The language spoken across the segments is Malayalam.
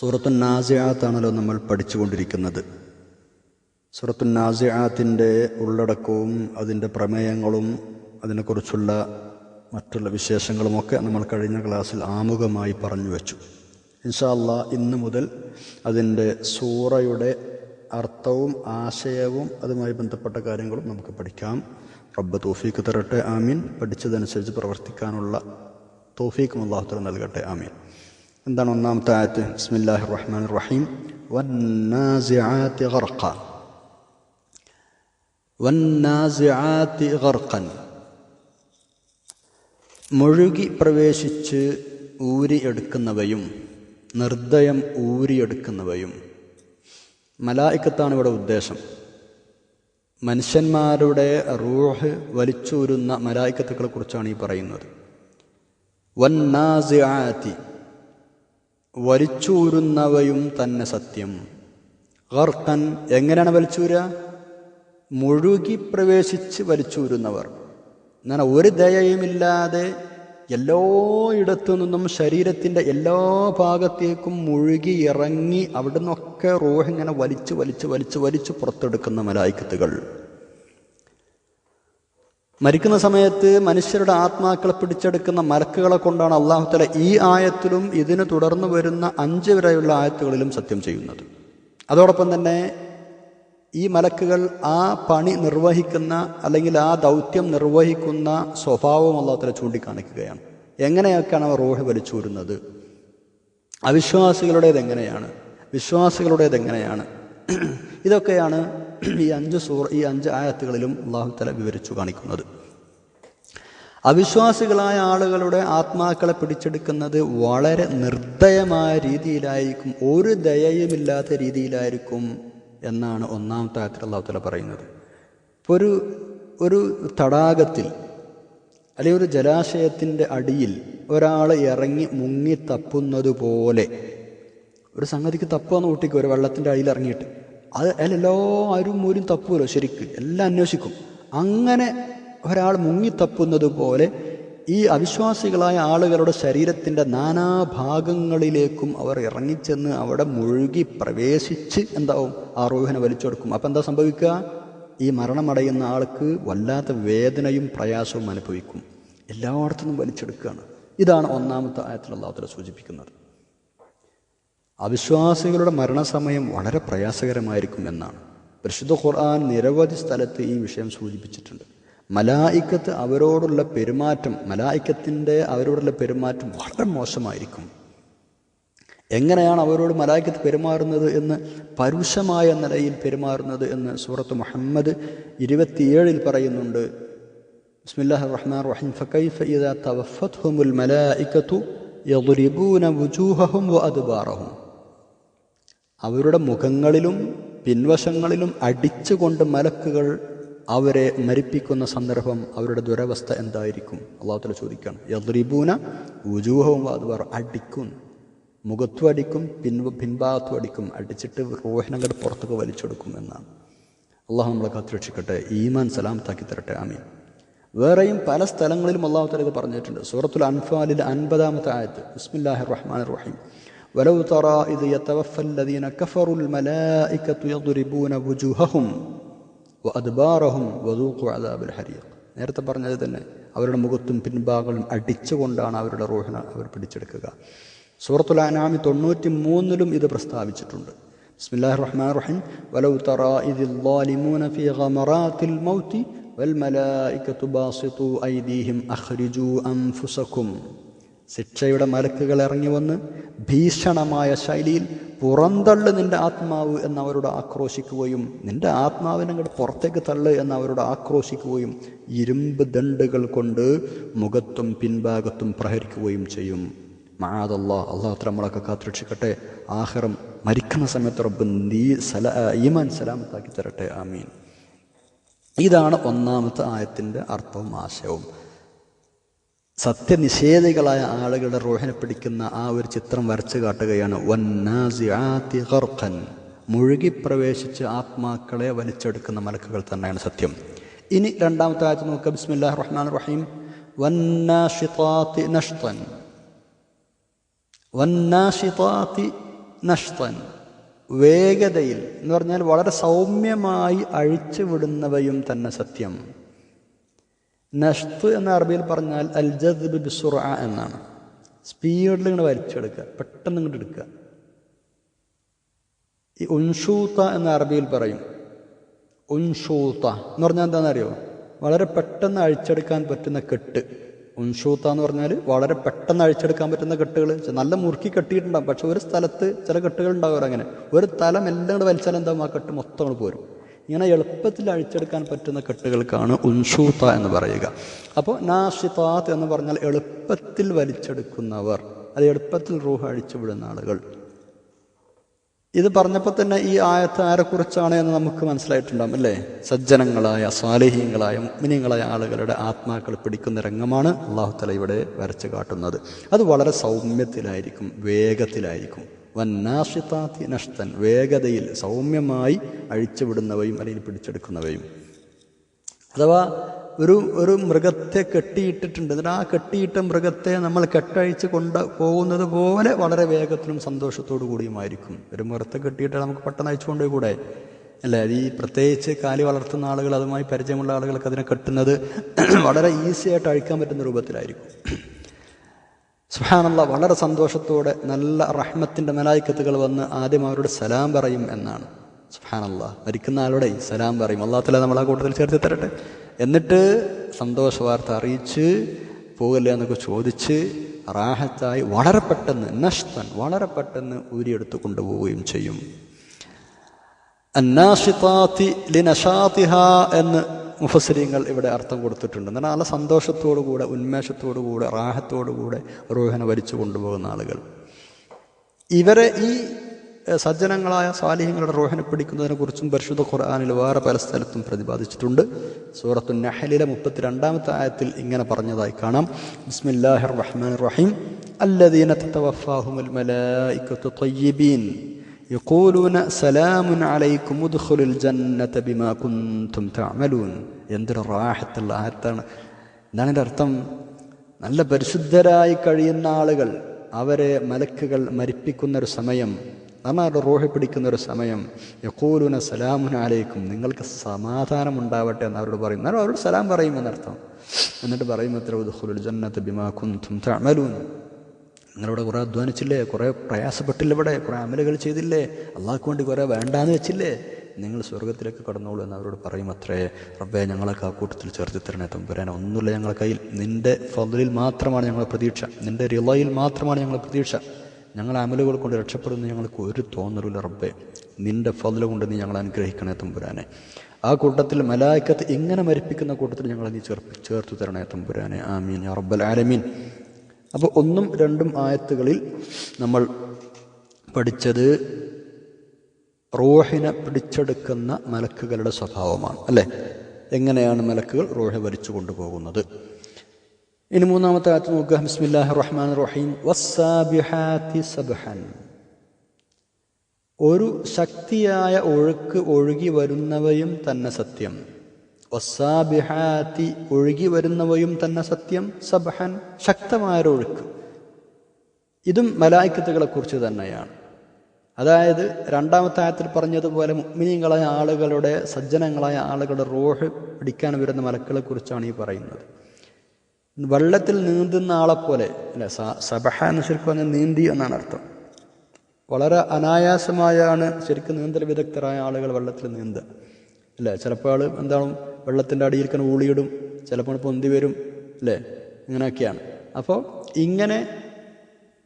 സൂറത്തു നാസിയാത്താണല്ലോ നമ്മൾ പഠിച്ചുകൊണ്ടിരിക്കുന്നത്. സൂറത്തു നാസിയാത്തിന്റെ ഉള്ളടക്കവും അതിന്റെ പ്രമേയങ്ങളും അതിനെക്കുറിച്ചുള്ള മറ്റുള്ള വിശേഷങ്ങളുമൊക്കെ നമ്മൾ കഴിഞ്ഞ ക്ലാസ്സിൽ ആമുഖമായി പറഞ്ഞു വെച്ചു. ഇൻഷാല്ല ഇന്ന് മുതൽ അതിന്റെ സൂറയുടെ അർത്ഥവും ആശയവും അതുമായി ബന്ധപ്പെട്ട കാര്യങ്ങളും നമുക്ക് പഠിക്കാം. റബ്ബ് തോഫീക്ക് തരട്ടെ ആമീൻ. പഠിച്ചതനുസരിച്ച് പ്രവർത്തിക്കാനുള്ള തോഫീക്കും അള്ളാഹുത്തല നൽകട്ടെ ആമീൻ. എന്താണ് ഒന്നാമത്തെ ആയത്ത്? ബിസ്മില്ലാഹി റഹ്മാൻ റഹീം വന്നാസിആത്തി ഗർഖ. വന്നാസിആത്തി ഗർഖൻ. മുഴുകി പ്രവേശിച്ച് ഊരിയെടുക്കുന്നവയും നിർദ്ദയം ഊരിയെടുക്കുന്നവയും മലായിക്കത്താണ് ഇവിടെ ഉദ്ദേശം. മനുഷ്യന്മാരുടെ റൂഹ് വലിച്ചൂരുന്ന മലായിക്കത്തുക്കളെ കുറിച്ചാണ് ഈ പറയുന്നത്. വന്നാസിആത്തി വലിച്ചൂരുന്നവയും തന്നെ സത്യം. ഗർക്കൻ എങ്ങനെയാണ് വലിച്ചൂര? മുഴുകി പ്രവേശിച്ച് വലിച്ചൂരുന്നവർ. എന്നാൽ ഒരു ദയയുമില്ലാതെ എല്ലായിടത്തു നിന്നും ശരീരത്തിന്റെ എല്ലാ ഭാഗത്തേക്കും മുഴുകി ഇറങ്ങി അവിടുന്നൊക്കെ റൂഹ് ഇങ്ങനെ വലിച്ച് വലിച്ച് വലിച്ച് വലിച്ച് പുറത്തെടുക്കുന്ന മലായിക്കത്തുകൾ. മരിക്കുന്ന സമയത്ത് മനുഷ്യരുടെ ആത്മാക്കളെ പിടിച്ചെടുക്കുന്ന മലക്കുകളെ കൊണ്ടാണ് അള്ളാഹുത്തല ഈ ആയത്തിലും ഇതിന് തുടർന്ന് വരുന്ന അഞ്ച് വരെയുള്ള ആയത്തുകളിലും സത്യം ചെയ്യുന്നത്. അതോടൊപ്പം തന്നെ ഈ മലക്കുകൾ ആ പണി നിർവഹിക്കുന്ന അല്ലെങ്കിൽ ആ ദൗത്യം നിർവഹിക്കുന്ന സ്വഭാവം അള്ളാഹുത്തല ചൂണ്ടിക്കാണിക്കുകയാണ്. എങ്ങനെയൊക്കെയാണ് അവർ റോഹ് വലിച്ചൂരുന്നത്? അവിശ്വാസികളുടേത് എങ്ങനെയാണ് വിശ്വാസികളുടേത് എങ്ങനെയാണ് ഇതൊക്കെയാണ് ഈ അഞ്ച് സൂർ ഈ അഞ്ച് ആയത്തുകളിലും അള്ളാഹു തല വിവരിച്ചു കാണിക്കുന്നത്. അവിശ്വാസികളായ ആളുകളുടെ ആത്മാക്കളെ പിടിച്ചെടുക്കുന്നത് വളരെ നിർദ്ദയമായ രീതിയിലായിരിക്കും ഒരു ദയയുമില്ലാത്ത രീതിയിലായിരിക്കും എന്നാണ് ഒന്നാമത്തെ ആയത്തിൽ അള്ളാഹു തല പറയുന്നത്. ഇപ്പോൾ ഒരു ഒരു തടാകത്തിൽ അല്ലെങ്കിൽ ഒരു ജലാശയത്തിന്റെ അടിയിൽ ഒരാൾ ഇറങ്ങി മുങ്ങി തപ്പുന്നത് പോലെ ഒരു സംഗതിക്ക് തപ്പുമെന്ന് കൂട്ടിക്കും ഒരു വെള്ളത്തിന്റെ അടിയിൽ ഇറങ്ങിയിട്ട്. അത് അതിലെല്ലാവരും മൂരും തപ്പുമല്ലോ ശരിക്ക്. എല്ലാം അന്വേഷിക്കും. അങ്ങനെ ഒരാൾ മുങ്ങിത്തപ്പുന്നത് പോലെ ഈ അവിശ്വാസികളായ ആളുകളുടെ ശരീരത്തിന്റെ നാനാഭാഗങ്ങളിലേക്കും അവർ ഇറങ്ങിച്ചെന്ന് അവിടെ മുഴുകി പ്രവേശിച്ച് എന്താവും? ആ റോഹിനെ വലിച്ചെടുക്കും. അപ്പം എന്താ സംഭവിക്കുക? ഈ മരണമടയുന്ന ആൾക്ക് വല്ലാത്ത വേദനയും പ്രയാസവും അനുഭവിക്കും. എല്ലായിടത്തുനിന്നും വലിച്ചെടുക്കുകയാണ്. ഇതാണ് ഒന്നാമത്തെ ആയത്തിലുള്ള അവരെ സൂചിപ്പിക്കുന്നത്. അവിശ്വാസികളുടെ മരണസമയം വളരെ പ്രയാസകരമായിരിക്കും എന്നാണ്. പരിശുദ്ധ ഖുർആൻ നിരവധി സ്ഥലത്ത് ഈ വിഷയം സൂചിപ്പിച്ചിട്ടുണ്ട്. മലായിക്കത്ത് അവരോടുള്ള പെരുമാറ്റം മലായിക്കത്തിന്റെ അവരോടുള്ള പെരുമാറ്റം വളരെ മോശമായിരിക്കും. എങ്ങനെയാണ് അവരോട് മലായിക്കത്ത് പെരുമാറുന്നത് എന്ന് പരുഷമായ നിലയിൽ പെരുമാറുന്നത് എന്ന് സൂറത്ത് മുഹമ്മദ് ഇരുപത്തിയേഴിൽ പറയുന്നുണ്ട്. ബിസ്മില്ലാഹി റഹ്മാൻ റഹീം ഇദാ യദ്രിബൂന വുജൂഹഹും അവരുടെ മുഖങ്ങളിലും പിൻവശങ്ങളിലും അടിച്ചുകൊണ്ട് മലക്കുകൾ അവരെ മരിപ്പിക്കുന്ന സന്ദർഭം അവരുടെ ദുരവസ്ഥ എന്തായിരിക്കും? അള്ളാഹുത്തല ചോദിക്കുകയാണ്. യദ്രിബൂന ഉജൂഹവും വാദ്വാർ അടിക്കും. മുഖത്തും അടിക്കും പിൻ പിൻഭാഗത്തും അടിക്കും. അടിച്ചിട്ട് റോഹിനങ്ങട് പുറത്തൊക്കെ വലിച്ചെടുക്കും എന്നാണ്. അള്ളാഹു നമ്മളെ കാത്തുരക്ഷിക്കട്ടെ. ഈമാൻ സലാമത്താക്കി തരട്ടെ. ആമീൻ. വേറെയും പല സ്ഥലങ്ങളിലും അള്ളാഹു തല ഇത് പറഞ്ഞിട്ടുണ്ട്. സൂറത്തുൽ അൻഫാലിൽ അൻപതാമത്തെ ആയത്ത്. ബിസ്മില്ലാഹിർ റഹ്മാൻ റഹീം. ولو ترى إذ يتوفى الذين كفروا الملائكة يضربون وجوههم وأدبارهم وذوقوا عذاب الحريق നേരത്തെ പറഞ്ഞത് തന്നെ അവരുടെ മുഖത്തും പിൻഭാഗങ്ങളും അടിച്ചുകൊണ്ടാണ് അവരുടെ റൂഹിനെ അവർ പിടിച്ചെടുക്കുക സൂറത്തുൽ അനാമി തൊണ്ണൂറ്റി മൂന്നിലും ഇത് പ്രസ്താവിച്ചിട്ടുണ്ട് ബിസ്മില്ലാഹി റഹ്മാൻ റഹീം വലൗ തറാ ഇതിൽ ളാലിമൂന ഫീ ഗമറാത്തിൽ മൗതി വൽ മലായികതു ബാസിതു ഐദീഹിം അഖ്രിജൂ അൻഫുസകും ശിക്ഷയുടെ മലക്കുകൾ ഇറങ്ങി വന്ന് ഭീഷണമായ ശൈലിയിൽ പുറന്തള്ളു നിന്റെ ആത്മാവ് എന്നവരോട് ആക്രോശിക്കുകയും നിന്റെ ആത്മാവിനെ അങ്ങോട്ട് പുറത്തേക്ക് തള്ളു എന്നവരോട് ആക്രോശിക്കുകയും ഇരുമ്പ് ദണ്ടുകൾ കൊണ്ട് മുഖത്തും പിൻഭാഗത്തും പ്രഹരിക്കുകയും ചെയ്യും. മാതല്ല അള്ളാഹു അത്ര നമ്മളൊക്കെ കാത്തുരക്ഷിക്കട്ടെ. ആഹ്റം മരിക്കുന്ന സമയത്ത് റബ്ബ് നീ സല ഈമാൻ സലാമത്താക്കി തരട്ടെ. ആമീൻ. ഇതാണ് ഒന്നാമത്തെ ആയത്തിന്റെ അർത്ഥവും ആശയവും. സത്യനിഷേധികളായ ആളുകളുടെ റോഹിനെ പിടിക്കുന്ന ആ ഒരു ചിത്രം വരച്ചു കാട്ടുകയാണ്. വന്നാസിഖർഖൻ ഖർഖൻ മുഴുകി പ്രവേശിച്ച് ആത്മാക്കളെ വലിച്ചെടുക്കുന്ന മലക്കുകൾ തന്നെയാണ് സത്യം. ഇനി രണ്ടാമത്തെ ആഴ്ച നോക്കുക ബിസ്മില്ലാ റഹ്മാൻ റഹീം. വന്നാഷിതാത്തി നഷ്തൻ. വന്നാഷിതാത്തി നഷ്തൻ. വേഗതയിൽ എന്ന് പറഞ്ഞാൽ വളരെ സൗമ്യമായി അഴിച്ചു വിടുന്നവയും തന്നെ സത്യം. നഷ്ത് എന്ന അറബിയിൽ പറഞ്ഞാൽ അൽ ജദ്ബ് ബിസുറ എന്നാണ്. സ്പീഡിൽ ഇങ്ങനെ വലിച്ചെടുക്കുക. പെട്ടെന്ന് ഇങ്ങോട്ട് എടുക്കുക. ഈ ഉൻഷൂത്ത എന്ന അറബിയിൽ പറയും. ഉൻഷൂത്ത. എന്ന് പറഞ്ഞാൽ എന്താണെന്നറിയോ? വളരെ പെട്ടെന്ന് അഴിച്ചെടുക്കാൻ പറ്റുന്ന കെട്ട്. ഉൻഷൂത്ത എന്ന് പറഞ്ഞാൽ വളരെ പെട്ടെന്ന് അഴിച്ചെടുക്കാൻ പറ്റുന്ന കെട്ടുകൾ നല്ല മുറുക്കി കെട്ടിയിട്ടുണ്ടാകും പക്ഷെ ഒരു സ്ഥലത്ത് ചില കെട്ടുകൾ ഉണ്ടാവും അങ്ങനെ. ഒരു തലം എല്ലാം കൂടെ വലിച്ചാൽ എന്താകും ആ കെട്ട് മൊത്തം പോരും. ഇങ്ങനെ എളുപ്പത്തിൽ അഴിച്ചെടുക്കാൻ പറ്റുന്ന കെട്ടുകൾക്കാണ് ഉൻഷൂത്ത എന്ന് പറയുക. അപ്പോൾ നാഷിതാത്ത് എന്ന് പറഞ്ഞാൽ എളുപ്പത്തിൽ വലിച്ചെടുക്കുന്നവർ അത് എളുപ്പത്തിൽ റൂഹ് അഴിച്ചു വിടുന്ന ആളുകൾ. ഇത് പറഞ്ഞപ്പോൾ തന്നെ ഈ ആയത്ത് ആരെക്കുറിച്ചാണ് എന്ന് നമുക്ക് മനസ്സിലായിട്ടുണ്ടാകും അല്ലേ? സജ്ജനങ്ങളായ സ്വാലേഹീങ്ങളായ മുഗ്മിനികളായ ആളുകളുടെ ആത്മാക്കൾ പിടിക്കുന്ന രംഗമാണ് അള്ളാഹു തല ഇവിടെ വരച്ചു കാട്ടുന്നത്. അത് വളരെ സൗമ്യത്തിലായിരിക്കും വേഗത്തിലായിരിക്കും. വന്നാഷിതാത്തി നഷ്ടൻ വേഗതയിൽ സൗമ്യമായി അഴിച്ചുവിടുന്നവയും അല്ലെങ്കിൽ പിടിച്ചെടുക്കുന്നവയും. അഥവാ ഒരു ഒരു മൃഗത്തെ കെട്ടിയിട്ടിട്ടുണ്ട്. എന്നിട്ട് ആ കെട്ടിയിട്ട മൃഗത്തെ നമ്മൾ കെട്ടഴിച്ച് കൊണ്ട് പോകുന്നത് പോലെ വളരെ വേഗത്തിലും സന്തോഷത്തോടു കൂടിയുമായിരിക്കും. ഒരു മൃഗത്തെ കെട്ടിയിട്ട് നമുക്ക് പെട്ടെന്ന് അയച്ചു കൊണ്ടുപോയി കൂടെ? അല്ല? ഈ പ്രത്യേകിച്ച് കാലി വളർത്തുന്ന ആളുകൾ അതുമായി പരിചയമുള്ള ആളുകൾക്ക് അതിനെ കെട്ടുന്നത് വളരെ ഈസിയായിട്ട് അഴിക്കാൻ പറ്റുന്ന രൂപത്തിലായിരിക്കും. സുഹാനല്ല വളരെ സന്തോഷത്തോടെ നല്ല റഹ്മത്തിന്റെ മലായിക്കത്തുകൾ വന്ന് ആദ്യം അവരോട് സലാം പറയും എന്നാണ്. സുഹാനല്ല മരിക്കുന്ന ആളോടെ സലാം പറയും. അള്ളാഹത്തല നമ്മൾ ആ കൂട്ടത്തിൽ ചേർത്ത് തരട്ടെ. എന്നിട്ട് സന്തോഷ വാർത്ത അറിയിച്ച് പോകല്ലേ എന്നൊക്കെ ചോദിച്ച് റാഹത്തായി വളരെ പെട്ടെന്ന് നഷ്ടൻ വളരെ പെട്ടെന്ന് ഊരിയെടുത്ത് കൊണ്ടുപോവുകയും ചെയ്യും. അന്നാഷിത്താത്തി ലിനഷാത്തിഹ എന്ന് മുഫസരിങ്ങൾ ഇവിടെ അർത്ഥം കൊടുത്തിട്ടുണ്ട്. എന്നാൽ നല്ല സന്തോഷത്തോടുകൂടെ ഉന്മേഷത്തോടുകൂടെ റാഹത്തോടുകൂടെ റൂഹനെ വലിച്ചു കൊണ്ടുപോകുന്ന ആളുകൾ. ഇവരെ ഈ സജ്ജനങ്ങളായ സാലിഹ്യങ്ങളുടെ റോഹനെ പിടിക്കുന്നതിനെ കുറിച്ചും പരിശുദ്ധ ഖുർആാനിൽ വേറെ പല സ്ഥലത്തും പ്രതിപാദിച്ചിട്ടുണ്ട്. സൂറത്തു നഹലിലെ മുപ്പത്തിരണ്ടാമത്തെ ആയത്തിൽ ഇങ്ങനെ പറഞ്ഞതായി കാണാം. ബിസ്മില്ലാഹിർ റഹ്മാൻ റഹീം. അല്ലദീന തതവഫാഹുമുൽ മലായികത്തു തയ്യിബീൻ. യക്കൂലൂന സലാമുൻ അലൈക്കും ഉദ്ഖുലുൽ ജന്നത ബിമാ കുന്തും തഅമലൂൻ എന്തൊരു റാഹത്തുള്ള ആഹത്താണ്. എന്താണ് എന്റെ അർത്ഥം. നല്ല പരിശുദ്ധരായി കഴിയുന്ന ആളുകൾ അവരെ മലക്കുകൾ മരിപ്പിക്കുന്നൊരു സമയം നമ്മളുടെ റോഹി പിടിക്കുന്ന ഒരു സമയം യക്കൂലുന സലാമുൻ അലൈക്കും നിങ്ങൾക്ക് സമാധാനം ഉണ്ടാവട്ടെ എന്ന് അവരോട് പറയും. എന്നാലും അവരോട് സലാം പറയും എന്നർത്ഥം എന്നിട്ട് പറയും എത്ര? ഉദ്ഖുലുൽ ജന്നത്ത് ബിമാ കുന്തും തഅമലൂൻ. നിങ്ങളിവിടെ കുറേ അധ്വാനിച്ചില്ലേ? കുറേ പ്രയാസപ്പെട്ടില്ല ഇവിടെ? കുറേ അമലുകൾ ചെയ്തില്ലേ? അള്ളാഹ്ക്ക് വേണ്ടി കുറേ വേണ്ടാന്ന് വെച്ചില്ലേ? നിങ്ങൾ സ്വർഗത്തിലേക്ക് കടന്നോളൂ എന്ന് അവരോട് പറയും അത്രേ റബ്ബെ ഞങ്ങളൊക്കെ ആ കൂട്ടത്തിൽ ചേർത്ത് തരണേ തമ്പുരാനെ. ഒന്നുമില്ല ഞങ്ങളുടെ കയ്യിൽ. നിന്റെ ഫലിൽ മാത്രമാണ് ഞങ്ങളുടെ പ്രതീക്ഷ. നിന്റെ റിളയിൽ മാത്രമാണ് ഞങ്ങളുടെ പ്രതീക്ഷ. ഞങ്ങളെ അമലുകൾ കൊണ്ട് രക്ഷപ്പെടുന്ന ഞങ്ങൾക്ക് ഒരു തോന്നലില്ല റബ്ബെ. നിന്റെ ഫലിൽ കൊണ്ട് നീ ഞങ്ങളെ അനുഗ്രഹിക്കണേ തമ്പുരാനെ. ആ കൂട്ടത്തിൽ മലായിക്കത്ത് ഇങ്ങനെ മരിപ്പിക്കുന്ന കൂട്ടത്തിൽ ഞങ്ങളെ നീ ചേർപ്പ് ചേർത്ത് തരണേ തമ്പുരാനെ. ആമീൻ. റബ്ബൽ ആലമീൻ. അപ്പോൾ ഒന്നും രണ്ടും ആയത്തുകളിൽ നമ്മൾ പഠിച്ചത് റോഹിനെ പിടിച്ചെടുക്കുന്ന മലക്കുകളുടെ സ്വഭാവമാണ് അല്ലേ? എങ്ങനെയാണ് മലക്കുകൾ റോഹെ വലിച്ചു കൊണ്ടുപോകുന്നത്? ഇനി മൂന്നാമത്തെ ആയത്ത് നോക്കുക. ബിസ്മില്ലാഹി റഹ്മാൻ റഹീം. വസ്സാബിഹാത്തി സബ്ഹൻ. ഒരു ശക്തിയായ ഒഴുക്ക് ഒഴുകി വരുന്നവയും തന്നെ സത്യം. വസ്സാബിഹാത്തി ഒഴുകി വരുന്നവയും തന്നെ സത്യം സബ്ഹൻ ശക്തമായൊരു ഒഴുക്ക് ഇതും മലായിക്കത്തുകളെ കുറിച്ച് തന്നെയാണ്. അതായത് രണ്ടാമത്തെ ആയത്തിൽ പറഞ്ഞതുപോലെ മുഗ്മിനികളായ ആളുകളുടെ സജ്ജനങ്ങളായ ആളുകളുടെ റോഹ് പിടിക്കാൻ വരുന്ന മലക്കളെ കുറിച്ചാണ് ഈ പറയുന്നത്. വെള്ളത്തിൽ നീന്തുന്ന ആളെപ്പോലെ പോലെ അല്ലെ സബഹ എന്ന് ശരിക്കും പറഞ്ഞാൽ നീന്തി എന്നാണ് അർത്ഥം. വളരെ അനായാസമായാണ് ശരിക്കും നീന്തൽ വിദഗ്ധരായ ആളുകൾ വെള്ളത്തിൽ നീന്തുക. അല്ലേ ചിലപ്പോൾ എന്താണ് വെള്ളത്തിന്റെ അടിയിൽ അടിയിരിക്കുന്ന ഊളിയിടും. ചിലപ്പോൾ പൊന്തി വരും അല്ലേ? ഇങ്ങനെയൊക്കെയാണ്. അപ്പോൾ ഇങ്ങനെ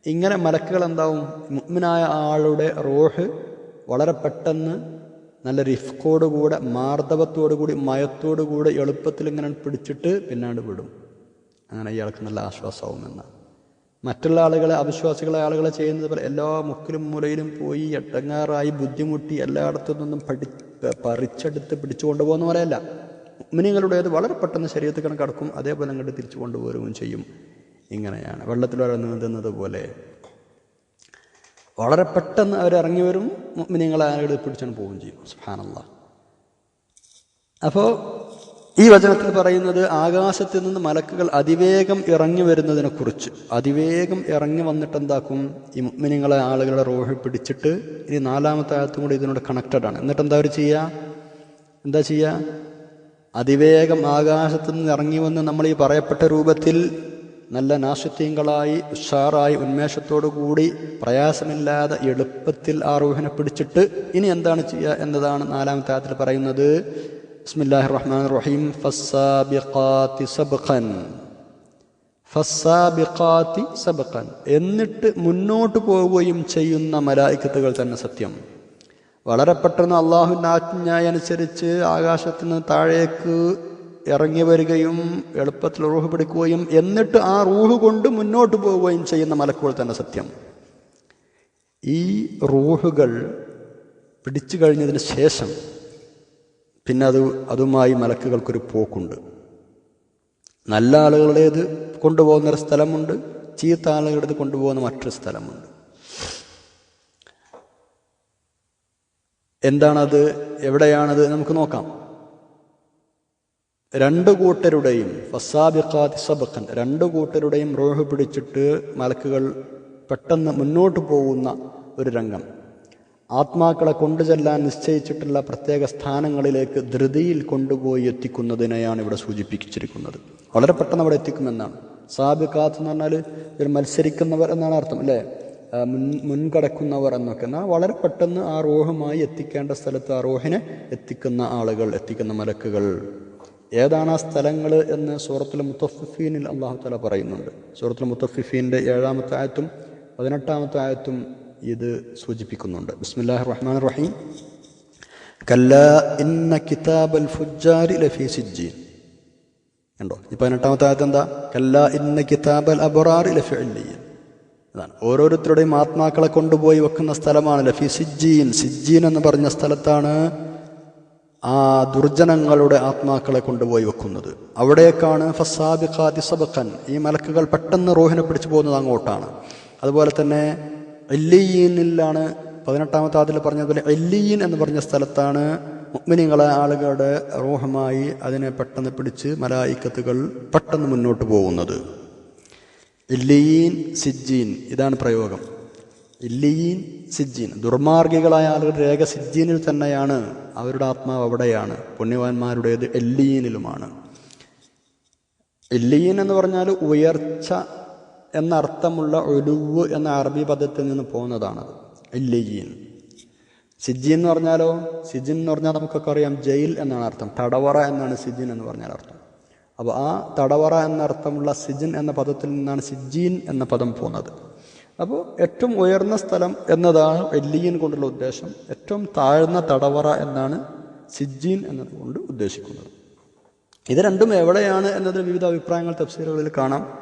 ഇങ്ങനെ മലക്കുകൾ എന്താവും? മുഗ്മിനായ ആളുടെ റോഹ് വളരെ പെട്ടെന്ന് നല്ല റിഫ്കോടുകൂടെ മാർദ്ദവത്തോടുകൂടി മയത്തോടുകൂടി എളുപ്പത്തിൽ ഇങ്ങനെ പിടിച്ചിട്ട് പിന്നാണ്ട് വിടും. അങ്ങനെ ഇയാൾക്ക് നല്ല ആശ്വാസമാവും എന്നാണ് മറ്റുള്ള ആളുകളെ അവിശ്വാസികളെ ആളുകളെ ചെയ്യുന്നത് പോലെ എല്ലാ മുക്കിലും മുലയിലും പോയി എട്ടങ്ങാറായി ബുദ്ധിമുട്ടി എല്ലായിടത്തു നിന്നും പഠി പറിച്ചെടുത്ത് പിടിച്ചു കൊണ്ടുപോകുന്ന പോലെയല്ല. മിനിങ്ങളുടേത് വളരെ പെട്ടെന്ന് ശരീരത്തിൽ കടക്കും. അതേപോലെ അങ്ങോട്ട് തിരിച്ചു കൊണ്ടുപോരുകയും ചെയ്യും. ഇങ്ങനെയാണ്. വെള്ളത്തിൽ വരെ നീന്തുന്നത് പോലെ. വളരെ പെട്ടെന്ന് അവർ ഇറങ്ങി വരും. മിനിങ്ങളെ ആളുകൾ പിടിച്ചാണ് പോവുകയും ചെയ്യും. സുഹാനല്ല അപ്പോൾ ഈ വചനത്തിൽ പറയുന്നത് ആകാശത്തിൽ നിന്ന് മലക്കുകൾ അതിവേഗം ഇറങ്ങി വരുന്നതിനെക്കുറിച്ച് അതിവേഗം ഇറങ്ങി വന്നിട്ട് എന്താക്കും? ഈ മുഗ്മിനിങ്ങളെ ആളുകളുടെ റോഹി പിടിച്ചിട്ട് ഇനി നാലാമത്തെ ആഴത്തും കൂടി ഇതിനോട് കണക്റ്റഡ് ആണ്. എന്നിട്ട് എന്താ അവർ ചെയ്യുക എന്താ ചെയ്യുക അതിവേഗം ആകാശത്തു നിന്ന് ഇറങ്ങി വന്ന് നമ്മൾ ഈ പറയപ്പെട്ട രൂപത്തിൽ നല്ല നാശത്യങ്ങളായി ഉഷാറായി ഉന്മേഷത്തോടു കൂടി പ്രയാസമില്ലാതെ എളുപ്പത്തിൽ ആ പിടിച്ചിട്ട് ഇനി എന്താണ് ചെയ്യുക എന്നതാണ് നാലാമത്തെ ആയത്തിൽ പറയുന്നത്. ബിസ്മില്ലാഹിർ റഹ്മാൻ റഹീം ഫസ്സാബിഖാതി സബ്ഖൻ. ഫസ്സാബിഖാതി സബ്ഖൻ. എന്നിട്ട് മുന്നോട്ട് പോവുകയും ചെയ്യുന്ന മലായിക്കത്തുകൾ തന്നെ സത്യം. വളരെ പെട്ടെന്ന് അള്ളാഹുവിന്റെ ആജ്ഞ അനുസരിച്ച് താഴേക്ക് ഇറങ്ങി വരികയും എളുപ്പത്തിൽ റൂഹ് പിടിക്കുകയും എന്നിട്ട് ആ റൂഹ് കൊണ്ട് മുന്നോട്ട് പോവുകയും ചെയ്യുന്ന മലക്കുകൾ തന്നെ സത്യം. ഈ റൂഹുകൾ പിടിച്ചു കഴിഞ്ഞതിന് ശേഷം പിന്നെ അത് അതുമായി മലക്കുകൾക്കൊരു പോക്കുണ്ട്. നല്ല ആളുകളുടേത് കൊണ്ടുപോകുന്നൊരു സ്ഥലമുണ്ട് ചീത്ത ആളുകളുടേത് കൊണ്ടുപോകുന്ന മറ്റൊരു സ്ഥലമുണ്ട്. എന്താണത്? എവിടെയാണത്? നമുക്ക് നോക്കാം. രണ്ട് കൂട്ടരുടെയും ഫസാബിഖാതി സബഖൻ രണ്ട് കൂട്ടരുടെയും റോഹ് പിടിച്ചിട്ട് മലക്കുകൾ പെട്ടെന്ന് മുന്നോട്ട് പോകുന്ന ഒരു രംഗം. ആത്മാക്കളെ കൊണ്ടുചെല്ലാൻ നിശ്ചയിച്ചിട്ടുള്ള പ്രത്യേക സ്ഥാനങ്ങളിലേക്ക് ധൃതിയിൽ കൊണ്ടുപോയി എത്തിക്കുന്നതിനെയാണ് ഇവിടെ സൂചിപ്പിച്ചിരിക്കുന്നത്. വളരെ പെട്ടെന്ന് അവിടെ എത്തിക്കുമെന്നാണ്. സാബിഖാത്ത് എന്ന് പറഞ്ഞാൽ ഒരു മത്സരിക്കുന്നവർ എന്നാണ് അർത്ഥം അല്ലേ? മുൻ മുൻകടക്കുന്നവർ എന്നൊക്കെ. എന്നാൽ വളരെ പെട്ടെന്ന് ആ റോഹുമായി എത്തിക്കേണ്ട സ്ഥലത്ത് ആ റോഹിനെ എത്തിക്കുന്ന ആളുകൾ എത്തിക്കുന്ന മലക്കുകൾ. ഏതാണ് ആ സ്ഥലങ്ങൾ എന്ന് സൂറത്തുൽ മുത്തഫിഫീനിൽ അള്ളാഹു തല പറയുന്നുണ്ട്. സൂറത്തുൽ മുത്തഫിഫീന്റെ ഏഴാമത്തെ ആയത്തും പതിനെട്ടാമത്തെ ആയത്തും ഇത് സൂചിപ്പിക്കുന്നുണ്ട്. ബിസ്മില്ലാഹി റഹ്മാൻ റഹീം. കല്ല ഇന്ന കിതാബൽ ഫുജാരി ലഫീ സിജ്ജീൻ. കണ്ടോ? ഈ പതിനെട്ടാമത്തെ ആയത്ത് എന്താ? കല്ല ഇന്ന കിതാബൽ അബറാർ ലഫി അതാണ്. ഓരോരുത്തരുടെയും ആത്മാക്കളെ കൊണ്ടുപോയി വെക്കുന്ന സ്ഥലമാണ് ലഫി സിജ്ജീൻ. സിജ്ജീൻ എന്ന് പറഞ്ഞ സ്ഥലത്താണ് ആ ദുർജനങ്ങളുടെ ആത്മാക്കളെ കൊണ്ടുപോയി വെക്കുന്നത്. അവിടേക്കാണ് ഫസാബി ഖാദി സബക്കൻ ഈ മലക്കുകൾ പെട്ടെന്ന് റോഹിനെ പിടിച്ചു പോകുന്നത് അങ്ങോട്ടാണ്. അതുപോലെ തന്നെ എല്ലിയീനിലാണ് പതിനെട്ടാമത്തെ അതിൽ പറഞ്ഞതുപോലെ എല്ലിയീൻ എന്ന് പറഞ്ഞ സ്ഥലത്താണ് മുഗ്മിനികളെ ആളുകളുടെ റോഹമായി അതിനെ പെട്ടെന്ന് പിടിച്ച് മലായിക്കത്തുകൾ പെട്ടെന്ന് മുന്നോട്ട് പോകുന്നത്. ഇല്ലീൻ സിജ്ജീൻ. ഇതാണ് പ്രയോഗം. ഇല്ലീൻ സിജ്ജീൻ. ദുർമാർഗികളായ ആളുകളുടെ രേഖ സിജ്ജീനിൽ തന്നെയാണ്. അവരുടെ ആത്മാവ് അവിടെയാണ്. പുണ്യവാന്മാരുടേത് എല്ലീനിലുമാണ്. എല്ലീൻ എന്ന് പറഞ്ഞാൽ ഉയർച്ച എന്നർത്ഥമുള്ള ഒലുവ് എന്ന അറബി പദത്തിൽ നിന്ന് പോകുന്നതാണത്. എല്ലീൻ സിജീൻ എന്ന് പറഞ്ഞാലോ? സിജിൻ എന്ന് പറഞ്ഞാൽ നമുക്കൊക്കെ അറിയാം ജയിൽ എന്നാണ് അർത്ഥം. തടവറ എന്നാണ് സിജിൻ എന്ന് പറഞ്ഞാൽ അർത്ഥം. അപ്പോൾ ആ തടവറ എന്നർത്ഥമുള്ള സിജിൻ എന്ന പദത്തിൽ നിന്നാണ് സിജീൻ എന്ന പദം പോകുന്നത്. അപ്പോൾ ഏറ്റവും ഉയർന്ന സ്ഥലം എന്നതാണ് എല്ലിയൻ കൊണ്ടുള്ള ഉദ്ദേശം. ഏറ്റവും താഴ്ന്ന തടവറ എന്നാണ് സിജീൻ എന്നതുകൊണ്ട് ഉദ്ദേശിക്കുന്നത്. ഇത് രണ്ടും എവിടെയാണ് എന്നതിൽ വിവിധ അഭിപ്രായങ്ങൾ തഫ്സീലുകളിൽ കാണാം.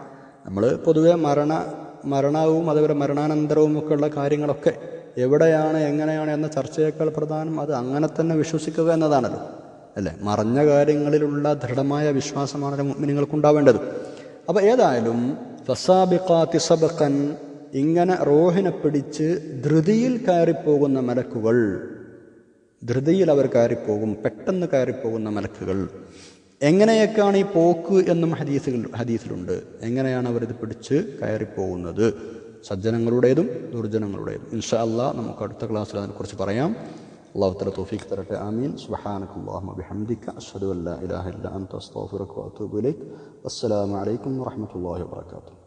നമ്മൾ പൊതുവെ മരണ മരണവും അതുപോലെ മരണാനന്തരവും ഒക്കെ ഉള്ള കാര്യങ്ങളൊക്കെ എവിടെയാണ് എങ്ങനെയാണ് എന്ന ചർച്ചയേക്കാൾ പ്രധാനം അത് അങ്ങനെ തന്നെ വിശ്വസിക്കുക എന്നതാണല്ലോ. അല്ലേ? മറഞ്ഞ കാര്യങ്ങളിലുള്ള ദൃഢമായ വിശ്വാസമാണ് നിങ്ങൾക്കുണ്ടാവേണ്ടത് അപ്പോൾ ഏതായാലും ഫസാബിഖാത്തി സബഖൻ ഇങ്ങനെ റോഹിനെ പിടിച്ച് ധൃതിയിൽ കയറിപ്പോകുന്ന മലക്കുകൾ ധൃതിയിൽ അവർ കയറിപ്പോകും പെട്ടെന്ന് കയറിപ്പോകുന്ന മലക്കുകൾ. എങ്ങനെയൊക്കെയാണ് ഈ പോക്ക് എന്നും ഹദീസുകൾ ഹദീസിലുണ്ട്. എങ്ങനെയാണ് അവരിത് പിടിച്ച് കയറിപ്പോകുന്നത്? സജ്ജനങ്ങളുടേതും ദുർജനങ്ങളുടേതും. ഇൻഷാ അല്ലാ നമുക്ക് അടുത്ത ക്ലാസ്സിൽ അതിനെക്കുറിച്ച് പറയാം. الله تعالى توفيق ترك. آمين. سبحانك اللهم وبحمدك أشهد أن لا إله إلا أنت أستغفرك وأتوب إليك. السلام عليكم ورحمة الله وبركاته.